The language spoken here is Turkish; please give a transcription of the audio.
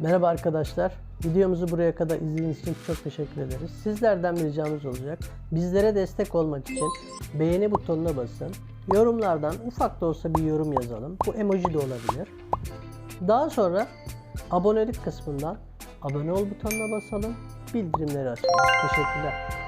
Merhaba arkadaşlar. Videomuzu buraya kadar izlediğiniz için çok teşekkür ederiz. Sizlerden bir ricamız olacak. Bizlere destek olmak için beğeni butonuna basın. Yorumlardan ufak da olsa bir yorum yazalım. Bu emoji de olabilir. Daha sonra abonelik kısmından abone ol butonuna basalım. Bildirimleri açalım. Teşekkürler.